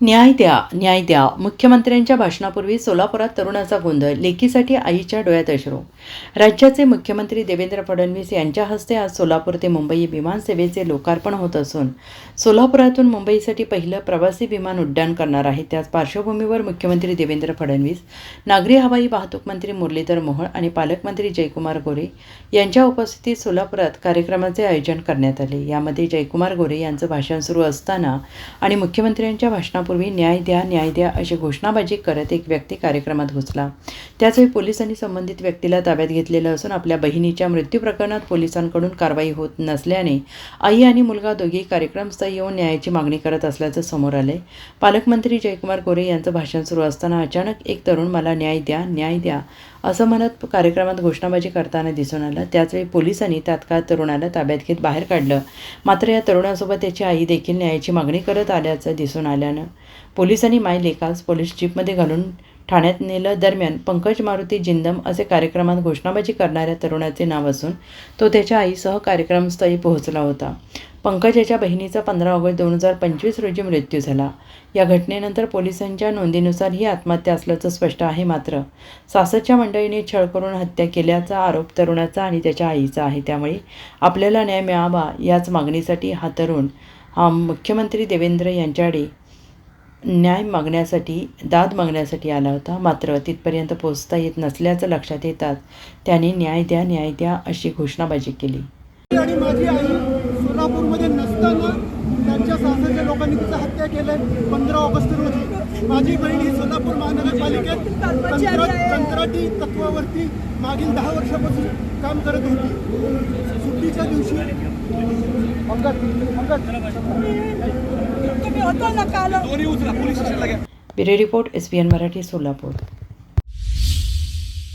न्याय द्या न्याय द्या मुख्यमंत्र्यांच्या भाषणापूर्वी सोलापुरात तरुणाचा गोंधळ लेकीसाठी आईच्या डोळ्यात अश्रू. राज्याचे मुख्यमंत्री देवेंद्र फडणवीस यांच्या हस्ते आज सोलापूर ते मुंबई विमानसेवेचे लोकार्पण होत असून सोलापुरातून मुंबईसाठी पहिलं प्रवासी विमान उड्डाण करणार आहे. त्याच पार्श्वभूमीवर मुख्यमंत्री देवेंद्र फडणवीस नागरी हवाई वाहतूक मंत्री मुरलीधर मोहोळ आणि पालकमंत्री जयकुमार गोरे यांच्या उपस्थितीत सोलापुरात कार्यक्रमाचे आयोजन करण्यात आले. यामध्ये जयकुमार गोरे यांचं भाषण सुरू असताना आणि मुख्यमंत्र्यांच्या भाषणा भाषणापूर्वी न्याय द्या न्याय द्या अशी घोषणाबाजी करत एक व्यक्ती कार्यक्रमात घुसला. त्याचवेळी पोलिसांनी संबंधित व्यक्तीला ताब्यात घेतलेलं असून आपल्या बहिणीच्या मृत्यू प्रकरणात पोलिसांकडून कारवाई होत नसल्याने आई आणि मुलगा दोघेही कार्यक्रमस्थळी येऊन न्यायाची मागणी करत असल्याचं समोर आले पालकमंत्री जयकुमार गोरे यांचं भाषण सुरू असताना अचानक एक तरुण मला न्याय द्या न्याय द्या असं म्हणत कार्यक्रमात घोषणाबाजी करताना दिसून आलं. त्याचवेळी पोलिसांनी तात्काळ तरुणाला ताब्यात घेत बाहेर काढलं. मात्र या तरुणासोबत त्याची आई देखील न्यायाची मागणी करत आल्याचं दिसून आल्यानं पोलिसांनी माय लेकास पोलीस जीपमध्ये घालून ठाण्यात नेलं. दरम्यान पंकज मारुती जिंदम असे कार्यक्रमात घोषणाबाजी करणाऱ्या तरुणाचे नाव असून तो त्याच्या आईसह कार्यक्रमस्थळी पोहोचला होता. पंकज याच्या बहिणीचा पंधरा ऑगस्ट दोन हजार पंचवीस रोजी मृत्यू झाला. या घटनेनंतर पोलिसांच्या नोंदीनुसार ही आत्महत्या असल्याचं स्पष्ट आहे मात्र. सासरच्या मंडळीने छळ करून हत्या केल्याचा आरोप तरुणाचा आणि त्याच्या आईचा आहे. त्यामुळे आपल्याला न्याय मिळावा याच मागणीसाठी हा तरुण हा मुख्यमंत्री देवेंद्र यांच्याकडे न्याय मागण्यासाठी दाद मागण्यासाठी आला होता. मात्र तिथपर्यंत पोहोचता येत नसल्याचं लक्षात येताच त्याने न्याय द्या न्याय द्या अशी घोषणाबाजी केली. सोलापूरमध्ये नसताना त्यांच्या सासरच्या लोकांनी तिचं हत्या केलंय. पंधरा ऑगस्ट रोजी. माझी बहीण ही सोलापूर महानगरपालिकेत कंत्रा कंत्राटी तत्वावरती मागील दहा वर्षापासून काम करत होती. सुट्टीच्या दिवशी काल? Bureau report S P N Marathi Solapur.